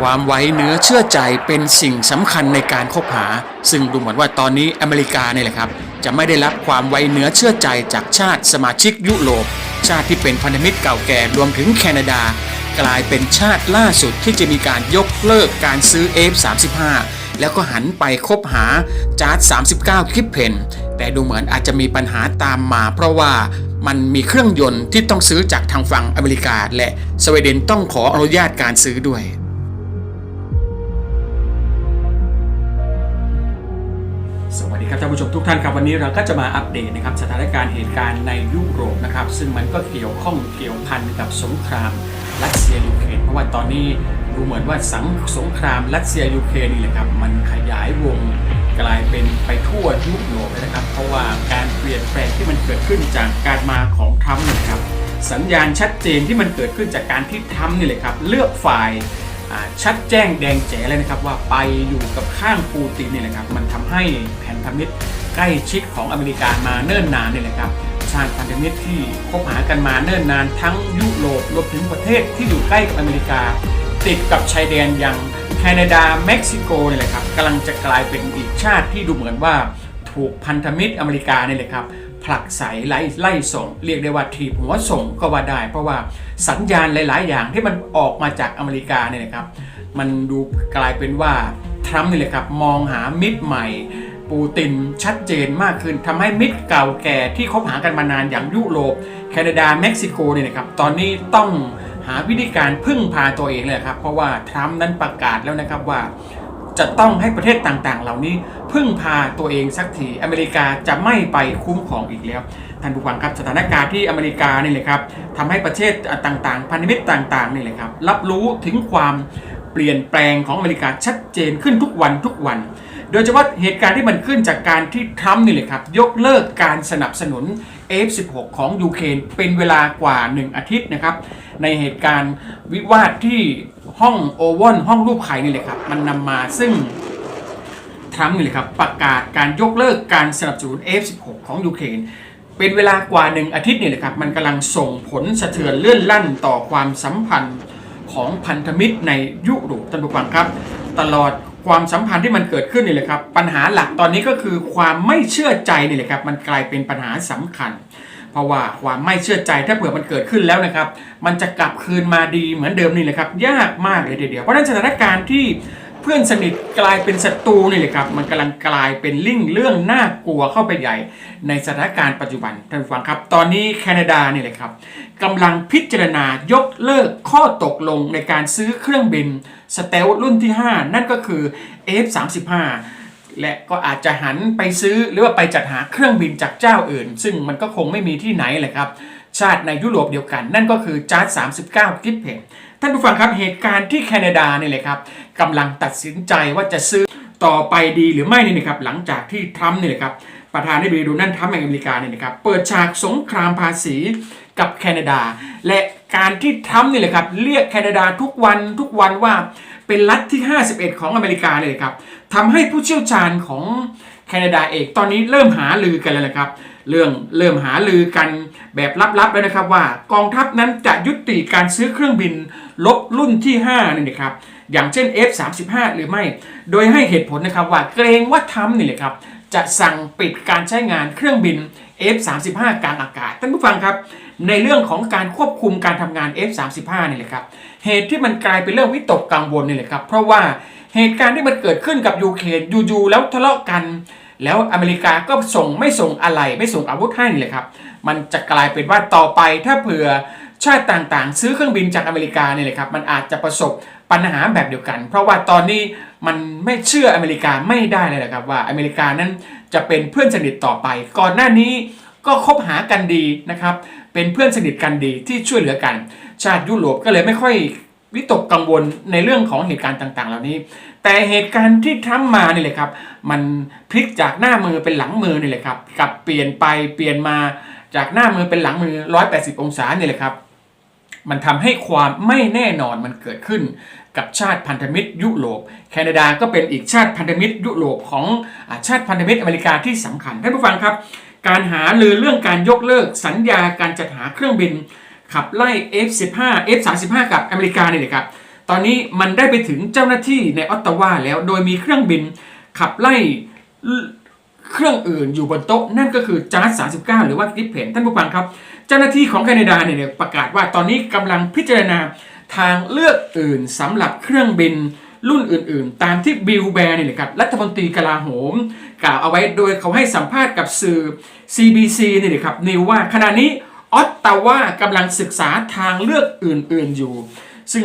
ความไว้เนื้อเชื่อใจเป็นสิ่งสำคัญในการคบหา ซึ่งดูเหมือนว่าตอนนี้อเมริกาเนี่ยแหละครับ จะไม่ได้รับความไว้เนื้อเชื่อใจจากชาติสมาชิกยุโรป ชาติที่เป็นพันธมิตรเก่าแก่รวมถึงแคนาดา กลายเป็นชาติล่าสุดที่จะมีการยกเลิกการซื้อ F35 แล้วก็หันไปคบหาจาร์ด39คลิปเพนแต่ดูเหมือนอาจจะมีปัญหาตามมา เพราะว่ามันมีเครื่องยนต์ที่ต้องซื้อจากทางฝั่งอเมริกา และสวีเดนต้องขออนุญาตการซื้อด้วย ดีครับท่านผู้ชมทุกท่านครับวันนี้เราก็จะมาอัปเดตนะครับสถานการณ์เหตุการณ์ในยุโรปนะครับซึ่งมันก็เกี่ยวข้องเกี่ยวพันกับสงครามรัสเซียยูเครนเพราะว่าตอนนี้ดูเหมือนว่าสังสงครามรัสเซียยูเครนนี่แหละครับมันขยายวงกลายเป็นไปทั่วยุโรปเลยนะครับ เพราะว่าการเปลี่ยนแปลงที่มันเกิดขึ้นจากการมาของทรัมป์นี่ยครับสัญญาณชัดเจนที่มันเกิดขึ้นจากการที่ทรัมป์นี่แหละครับเลือกฝ่ายชัดแจ้งแดงแจ๋เลยนะครับว่าไปอยู่กับข้างปูตินนี่แหละครับมันทำให้แผ นธมิตรใกล้ชิดของอเมริกามาเนิ่นนานเนี่ยแหละครับชาติพันธมิตรที่คบหากันมาเนิ่นนานทั้งยุโรปรวมถึงประเทศที่อยู่ใกล้กับอเมริกา ติดกับชายแดนอย่างแคนาดาเม็กซิโกเนี่ยแหละครับกำลังจะกลายเป็นอีกชาติที่ดูเหมือนว่าถูกพันธมิตรอเมริกาเนี่ยแหละครับผลักใสไล่ไล่ส่ง เรียกได้ว่าทีบหัวส่งก็ว่าได้ เพราะว่าสัญญาณหลาย ๆ อย่างที่มันออกมาจากอเมริกาเนี่ยนะครับ มันดูกลายเป็นว่าทรัมป์นี่แหละครับมองหามิตรใหม่ ปูตินชัดเจนมากขึ้นทำให้มิตรเก่าแก่ที่คบหากันมานานอย่างยุโรป แคนาดาเม็กซิโกเนี่ยนะครับตอนนี้ต้องหาวิธีการพึ่งพาตัวเองเลยครับเพราะว่าทรัมป์นั้นประกาศแล้วนะครับว่า จะต้องให้ประเทศต่างๆ เหล่านี้พึ่งพาตัวเองสักทีอเมริกาจะไม่ไปคุ้มของอีกแล้วท่านผู้ฟังครับสถานการณ์ที่อเมริกานี่เลยครับทำให้ประเทศต่างๆพันธมิตรต่างๆนี่เลยครับรับรู้ถึงความเปลี่ยนแปลงของอเมริกาชัดเจนขึ้นทุกวันทุกวัน โดยเฉพาะเหตุการณ์ที่มันขึ้นจากการที่ทรัมป์นี่เลยครับ ยกเลิกการสนับสนุน F16 ของยูเครนเป็นเวลากว่า 1 อาทิตย์นะครับ ในเหตุการณ์วิวาทที่ห้องโอเวลห้องรูปไข่นี่เลยครับ มันนำมาซึ่งทรัมป์นี่แหละครับประกาศการยกเลิกการสนับสนุน F16 ของยูเครนเป็นเวลากว่าหนึ่งอาทิตย์นี่แหละครับ มันกำลังส่งผลสะเทือนเลื่อนลั่นต่อความสัมพันธ์ของพันธมิตรในยุโรปท่านผู้ฟังครับ ตลอด ความสัมพันธ์ที่มันเกิดขึ้นนี่แหละครับ ปัญหาหลักตอนนี้ก็คือความไม่เชื่อใจนี่แหละครับ มันกลายเป็นปัญหาสำคัญ เพราะว่าความไม่เชื่อใจถ้าเผื่อมันเกิดขึ้นแล้วนะครับ มันจะกลับคืนมาดีเหมือนเดิมนี่แหละครับ ยากมากเลยทีเดียวเพราะฉะนั้นสถานการณ์ที่ พื่อนสนิทกลายเป็นศัตรูนี่แหละครับ มันกำลังกลายเป็นลิ่งเรื่องน่ากลัวเข้าไปใหญ่ ในสถานการณ์ปัจจุบันท่านฟังครับ ตอนนี้แคนาดานี่แหละครับกำลังพิจารณายกเลิกข้อตกลงในการซื้อเครื่องบินสเตลรุ่นที่ 5 นั่นก็คือ F35 และก็อาจจะหันไปซื้อหรือว่าไปจัดหาเครื่องบินจากเจ้าอื่น ซึ่งมันก็คงไม่มีที่ไหนแหละครับ ชาติในยุโรปเดียวกัน นั่นก็คือจาร์ด39กิฟเพนท่านผู้ฟังครับเหตุการณ์ที่แคนาดาเนี่ยเลยครับกำลังตัดสินใจว่าจะซื้อต่อไปดีหรือไม่นี่นะครับหลังจากที่ทรัมป์เนี่ยเลยครับประธานาธิบดีโดนัลด์ทรัมป์แห่งอเมริกาเนี่ยนะครับเปิดฉากสงครามภาษีกับแคนาดา และการที่ทรัมป์นี่แหละครับเรียกแคนาดาทุกวันทุกวันว่าเป็นรัฐที่ 51 ของอเมริกาเลยครับทำให้ผู้เชี่ยวชาญของแคนาดาเองตอนนี้เริ่มหาลือกันแล้วนะครับ เรื่องเริ่มหาลือกันแบบลับๆแล้วนะครับว่ากองทัพนั้นจะยุติการซื้อเครื่องบินลบรุ่นที่ 5 นี่นะครับอย่างเช่น F35 หรือไม่ โดยให้เหตุผลนะครับว่าเกรงว่าทำนี่แหละครับจะสั่งปิดการใช้งานเครื่องบิน F35 กลางอากาศท่านผู้ฟังครับในเรื่องของการควบคุมการทำงาน F35 นี่แหละครับ เหตุที่มันกลายเป็นเรื่องวิตกกังวลนี่แหละครับ เพราะว่าเหตุการณ์ที่มันเกิดขึ้นกับยูเครนอยู่ๆแล้วทะเลาะกัน แล้วอเมริกาก็ส่งไม่ส่งอะไรไม่ส่งอาวุธให้นี่แหละครับ มันจะกลายเป็นว่าต่อไปถ้าเผื่อชาติต่างๆ ซื้อเครื่องบินจากอเมริกาเนี่ยแหละครับมันอาจจะประสบปัญหาแบบเดียวกัน เพราะว่าตอนนี้มันไม่เชื่ออเมริกาไม่ได้เลยนะครับว่าอเมริกานั้นจะเป็นเพื่อนสนิทต่อไป ก่อนหน้านี้ก็คบหากันดีนะครับ เป็นเพื่อนสนิทกันดีที่ช่วยเหลือกัน ชาติยุโรปก็เลยไม่ค่อย วิตกกังวลในเรื่องของเหตุการณ์ต่างๆ เหล่านี้ แต่เหตุการณ์ที่ทรัมป์มานี่แหละครับ มันพลิกจากหน้ามือเป็นหลังมือนี่แหละครับกลับเปลี่ยนไปเปลี่ยนมาจากหน้ามือเป็นหลังมือ 180 องศานี่แหละครับ มันทำให้ความไม่แน่นอนมันเกิดขึ้นกับชาติพันธมิตรยุโรป แคนาดาก็เป็นอีกชาติพันธมิตรยุโรปของอชาติพันธมิตรอเมริกาที่สำคัญท่านผู้ฟังครับ การหาลือเรื่องการยกเลิกสัญญาการจัดหาเครื่องบิน ขับไล่ F15 F35 กับอเมริกาเนี่ยนะครับ ตอนนี้มันได้ไปถึงเจ้าหน้าที่ในออตตาวาแล้ว โดยมีเครื่องบินขับไล่เครื่องอื่นอยู่บนโต๊ะ นั่นก็คือจาร์ส39 หรือว่ากิฟเพนท่านผู้ฟังครับ เจ้าหน้าที่ของแคนาดาเนี่ยประกาศว่าตอนนี้กำลังพิจารณาทางเลือกอื่นสำหรับเครื่องบินรุ่นอื่นๆ ตามที่บิลแบร์เนี่ยนะครับรัฐมนตรีกลาโหม กล่าวเอาไว้โดยเขาให้สัมภาษณ์กับสื่อ CBC เนี่ยนะครับนิวว่าขณะนี้ ออตตาวากำลังศึกษาทางเลือกอื่นๆอยู่ ซึ่ง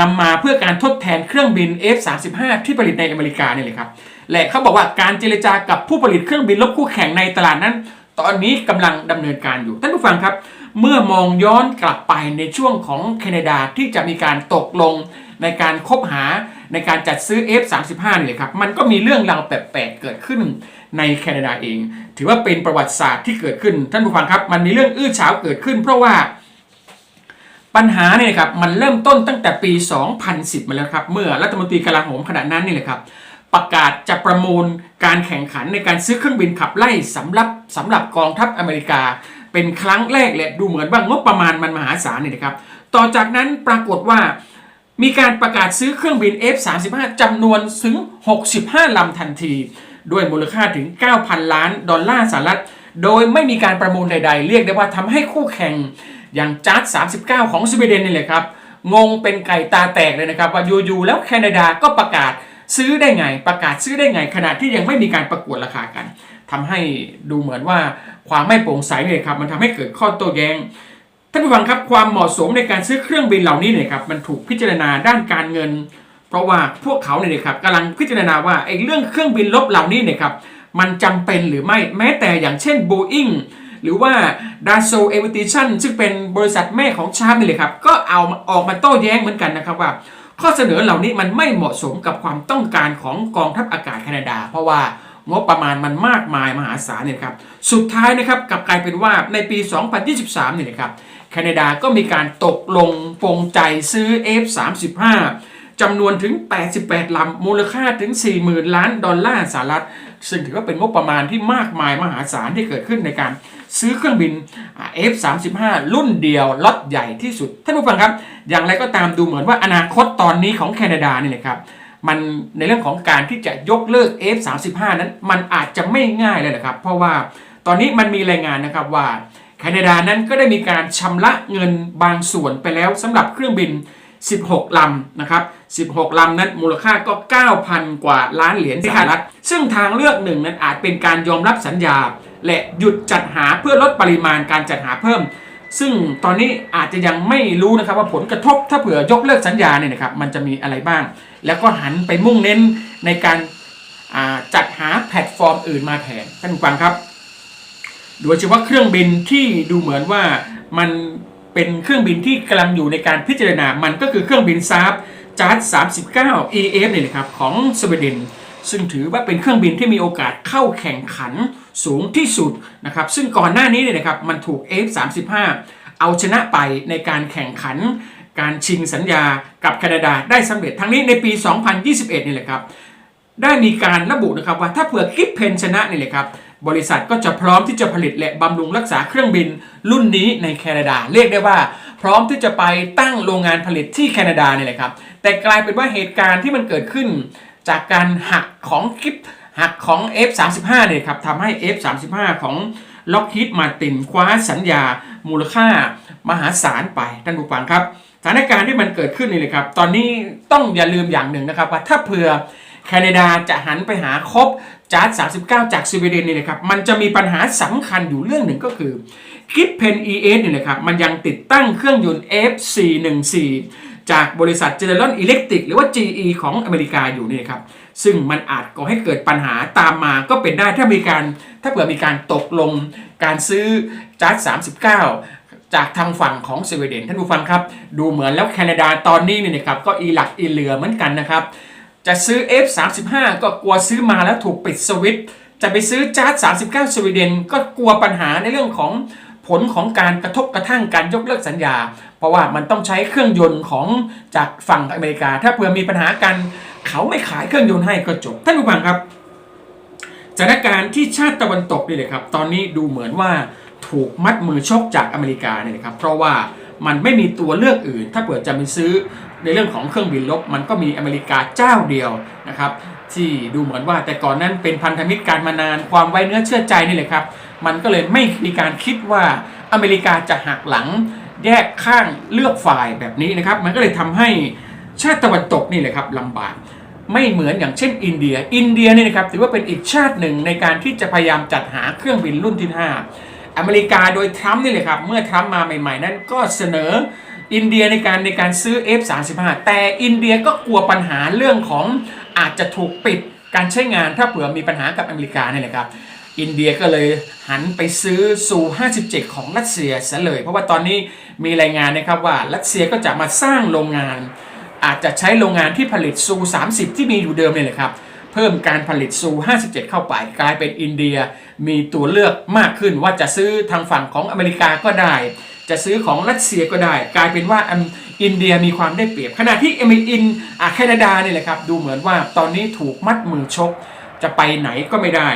นำมาเพื่อการทดแทนเครื่องบิน F35 ที่ผลิตในอเมริกาเนี่ยเลยครับ และเขาบอกว่าการเจรจากับผู้ผลิตเครื่องบินลบคู่แข่งในตลาดนั้น ตอนนี้กำลังดำเนินการอยู่ท่านผู้ฟังครับ เมื่อมองย้อนกลับไปในช่วงของแคนาดาที่จะมีการตกลง ในการคบหาในการจัดซื้อ F35 นี่เลยครับมันก็มีเรื่องราวแปลกๆเกิดขึ้นในแคนาดาเอง ถือว่าเป็นประวัติศาสตร์ที่เกิดขึ้นท่านผู้ฟังครับ มันมีเรื่องอื้อฉาวเกิดขึ้น เพราะว่าปัญหาเนี่ยครับมันเริ่มต้นตั้งแต่ปี 2010 มาแล้วครับ เมื่อรัฐมนตรีกลาโหมขณะนั้นนี่แหละครับประกาศจะประมูลการแข่งขันในการซื้อเครื่องบินขับไล่สำหรับสำหรับกองทัพอเมริกา เป็นครั้งแรกเลยดูเหมือนว่างบประมาณมันมหาศาลเนี่ยนะครับ ต่อจากนั้นปรากฏว่า มีการประกาศซื้อเครื่องบิน F35 จำนวนถึง 65 ลำทันที ด้วยมูลค่าถึง 9,000 ล้านดอลลาร์สหรัฐ โดยไม่มีการประมูลใดๆ เรียกได้ว่าทำให้คู่แข่งอย่างจัด39 ของสวีเดนนี่แหละครับ งงเป็นไก่ตาแตกเลยนะครับ ว่าอยู่ๆแล้วแคนาดาก็ประกาศซื้อได้ไง ประกาศซื้อได้ไง ขณะที่ยังไม่มีการประกวดราคากันทำให้ดูเหมือนว่าความไม่โปร่งใสเนี่ยครับมันทำให้เกิดข้อโต้แย้ง ท่านผู้ฟังครับความเหมาะสมในการซื้อเครื่องบินเหล่านี้เนี่ยครับมันถูกพิจารณาด้านการเงิน เพราะว่าพวกเขาเนี่ยครับกำลังพิจารณาว่าไอ้เรื่องเครื่องบินลบเหล่านี้เนี่ยครับมันจำเป็นหรือไม่แม้แต่อย่างเช่น Boeing หรือว่า d a s o Aviation ซึ่งเป็นบริษัทแม่ของชาร์ปนี่เลยครับก็เอาออกมาโต้แย้งเหมือนกันนะครับว่า ข้อเสนอเหล่านี้มันไม่เหมาะสมกับความต้องการของกองทัพอากาศแคนาดา เพราะว่างบประมาณมันมากมายมหาศาลเนี่ยครับสุดท้ายนะครับกลับกลายเป็นว่าในปี 2023เนี่ยนะครับ แคนาดาก็มีการตกลงปงใจซื้อ F35 จำนวนถึง 88 ลำ มูลค่าถึง 40,000 ล้านดอลลาร์สหรัฐ ซึ่งถือว่าเป็นงบประมาณที่มากมายมหาศาลที่เกิดขึ้นในการซื้อเครื่องบิน F35 รุ่นเดียวล็อตใหญ่ที่สุด ท่านผู้ฟังครับ อย่างไรก็ตามดูเหมือนว่าอนาคตตอนนี้ของแคนาดานี่นะครับ มันในเรื่องของการที่จะยกเลิก F35 นั้นมันอาจจะไม่ง่ายเลยนะครับ เพราะว่าตอนนี้มันมีรายงานนะครับว่า แคนาดานั้นก็ได้มีการชำระเงินบางส่วนไปแล้วสำหรับเครื่องบิน 16 ลำนะครับ 16 ลำนั้นมูลค่าก็ 9,000 กว่าล้านเหรียญสหรัฐ ซึ่งทางเลือกหนึ่งนั้นอาจเป็นการยอมรับสัญญา และหยุดจัดหาเพื่อลดปริมาณการจัดหาเพิ่ม ซึ่งตอนนี้อาจจะยังไม่รู้นะครับว่าผลกระทบถ้าเผื่อยกเลิกสัญญาเนี่ยนะครับมันจะมีอะไรบ้าง แล้วก็หันไปมุ่งเน้นในการจัดหาแพลตฟอร์มอื่นมาแทนท่านฟังครับ โดยเฉพาะเครื่องบินที่ดูเหมือนว่ามันเป็นเครื่องบินที่กำลังอยู่ในการพิจารณา มันก็คือเครื่องบินซาบจาร์39 EF เนี่ยนะครับของสวีเดนซึ่งถือว่าเป็นเครื่องบินที่มีโอกาสเข้าแข่งขันสูงที่สุดนะครับ ซึ่งก่อนหน้านี้เนี่ยนะครับมันถูก F35 เอาชนะไปในการแข่งขัน การชิงสัญญากับแคนาดาได้สำเร็จทั้งนี้ในปี 2021 นี่แหละครับ ได้มีการระบุนะครับว่าถ้าเผื่อคิดเพนชนะนี่แหละครับ บริษัทก็จะพร้อมที่จะผลิตและบำรุงรักษาเครื่องบินรุ่นนี้ในแคนาดา เรียกได้ว่า พร้อมที่จะไปตั้งโรงงานผลิตที่แคนาดาเนี่ยแหละครับ แต่กลายเป็นว่าเหตุการณ์ที่มันเกิดขึ้น จากการหักของคลิปหักของ F35 เนี่ยครับทำให้ F35 ของ Lockheed Martin คว้าสัญญา มูลค่ามหาศาลไปท่านผู้ฟังครับสถานการณ์ที่มันเกิดขึ้นนี่เลยครับ ตอนนี้ต้องอย่าลืมอย่างหนึ่งนะครับว่าถ้าเผื่อ แคนาดาจะหันไปหาคบจาร์ด39 จากสวีเดนนี่นะครับ มันจะมีปัญหาสำคัญอยู่เรื่องหนึ่งก็คือคิดเพน ES นี่นะครับ มันยังติดตั้งเครื่องยนต์ F414 จากบริษัท General Electric หรือว่า GE ของอเมริกาอยู่นี่นครับ ซึ่งมันอาจก่อให้เกิดปัญหาตามมาก็เป็นได้ถ้ามีการถ้าเผื่อมีการตกลงการซื้อจาร์ด39จากทางฝั่งของสวีเดนท่านผู้ฟังครับ ดูเหมือนแล้วแคนาดาตอนนี้เนี่ยนะครับก็อีหลักอีเหลือเหมือนกันนะครับ จะซื้อ F35 ก็กลัวซื้อมาแล้วถูกปิดสวิตช์จะไปซื้อจาร์ด39 สวีเดน ก็กลัวปัญหาในเรื่องของผลของการกระทบกระทั่งการยกเลิกสัญญา เพราะว่ามันต้องใช้เครื่องยนต์ของจากฝั่งอเมริกา ถ้าเผื่อมีปัญหากัน เขาไม่ขายเครื่องยนต์ให้ก็จบท่านผู้ฟังครับสถานการณ์ที่ชาติตะวันตกนี่เลยครับ ตอนนี้ดูเหมือนว่าถูกมัดมือชกจากอเมริกาเนี่ยนะครับ เพราะว่า มันไม่มีตัวเลือกอื่น ถ้าเปิดจะไปซื้อในเรื่องของเครื่องบินรบมันก็มีอเมริกาเจ้าเดียวนะครับที่ดูเหมือนว่าแต่ก่อนนั้นเป็นพันธมิตรการมานานความไว้เนื้อเชื่อใจนี่แหละครับ มันก็เลยไม่มีการคิดว่าอเมริกาจะหักหลังแยกข้างเลือกฝ่ายแบบนี้นะครับ มันก็เลยทำให้ชาติตะวันตกนี่แหละครับลำบากไม่เหมือนอย่างเช่น อินเดีย อินเดียเนี่ยนะครับถือว่าเป็นอีกชาติหนึ่งในการที่จะพยายามจัดหาเครื่องบินรุ่นที่ 5 อเมริกาโดยทรัมป์นี่เลยครับ เมื่อทรัมป์มาใหม่ๆ นั้นก็เสนออินเดียในการในการซื้อ F35 แต่อินเดียก็กลัวปัญหาเรื่องของอาจจะถูกปิดการใช้งานถ้าเผื่อมีปัญหากับอเมริกาเนี่ยแหละครับ อินเดียก็เลยหันไปซื้อซู57 ของรัสเซียซะเลย เพราะว่าตอนนี้มีรายงานนะครับว่ารัสเซียก็จะมาสร้างโรงงาน อาจจะใช้โรงงานที่ผลิตซู30 ที่มีอยู่เดิมเนี่ยแหละครับ เพิ่มการผลิตซู 57 เข้าไป กลายเป็นอินเดียมีตัวเลือกมากขึ้นว่าจะซื้อทางฝั่งของอเมริกาก็ได้ จะซื้อของรัสเซียก็ได้ กลายเป็นว่าอินเดียมีความได้เปรียบ ขณะที่เอเมรินอะแคนาดาเนี่ยแหละครับดูเหมือนว่าตอนนี้ถูกมัดมือชกจะไปไหนก็ไม่ได้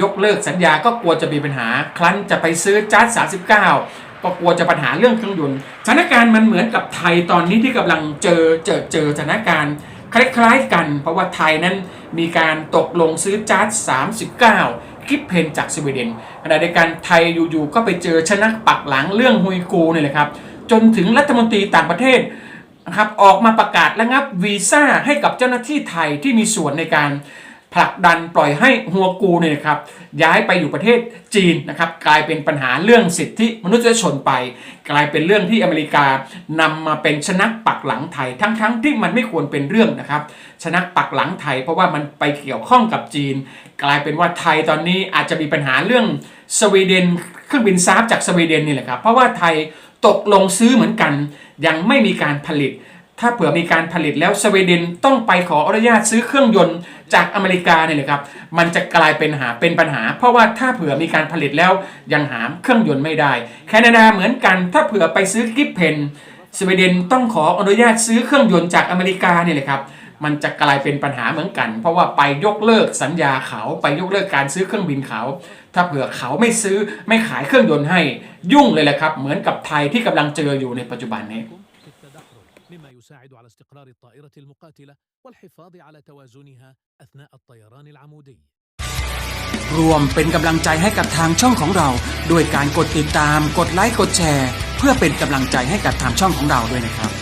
ยกเลิกสัญญาก็กลัวจะมีปัญหา ครั้นจะไปซื้อจัด39 ก็กลัวจะปัญหาเรื่องเครื่องยนต์สถานการณ์มันเหมือนกับไทยตอนนี้ที่กำลังเจอเจอเจอสถานการณ์ คล้ายๆกัน เพราะว่าไทยนั้นมีการตกลงซื้อจัด39 กิฟเพนจากสวีเดนขณะเดียวกันไทยอยู่ๆก็ไปเจอชนะปักหลังเรื่องฮุยกูเนี่ยแหละครับ จนถึงรัฐมนตรีต่างประเทศนะครับออกมาประกาศระงับวีซ่าให้กับเจ้าหน้าที่ไทยที่มีส่วนในการ ผลักดันปล่อยให้ฮัวกูเนี่ยครับย้ายไปอยู่ประเทศจีนนะครับกลายเป็นปัญหาเรื่องสิทธิมนุษยชนไป กลายเป็นเรื่องที่อเมริกานำมาเป็นชนักปักหลังไทยทั้งๆที่มันไม่ควรเป็นเรื่องนะครับชนักปักหลังไทย เพราะว่ามันไปเกี่ยวข้องกับจีน กลายเป็นว่าไทยตอนนี้อาจจะมีปัญหาเรื่องสวีเดนเครื่องบินซาฟจากสวีเดนนี่แหละครับเพราะว่าไทยตกลงซื้อเหมือนกัน ยังไม่มีการผลิต ถ้าเผื่อมีการผลิตแล้วสวีเดนต้องไปขออนุญาตซื้อเครื่องยนต์จากอเมริกาเนี่ยนะครับ มันจะกลายเป็นหาเป็นปัญหา เพราะว่าถ้าเผื่อมีการผลิตแล้วยังหาเครื่องยนต์ไม่ได้ แคนาดาเหมือนกัน ถ้าเผื่อไปซื้อกิฟเพนสวีเดนต้องขออนุญาตซื้อเครื่องยนต์จากอเมริกาเนี่ยแหละครับ มันจะกลายเป็นปัญหาเหมือนกัน เพราะว่าไปยกเลิกสัญญาเขาไปยกเลิกการซื้อเครื่องบินเขา ถ้าเผื่อเขาไม่ซื้อไม่ขายเครื่องยนต์ให้ยุ่งเลยแหละครับ เหมือนกับไทยที่กำลังเจออยู่ในปัจจุบันนี้ مما يساعد على استقرار الطائرة المقاتلة والحفاظ على توازنها أثناء الطيران العمودي รวมเป็นกำลังใจให้กับทางช่องของเรา ด้วยการกดติดตาม กดไลค์ กดแชร์ เพื่อเป็นกำลังใจให้กับทางช่องของเราด้วยนะครับ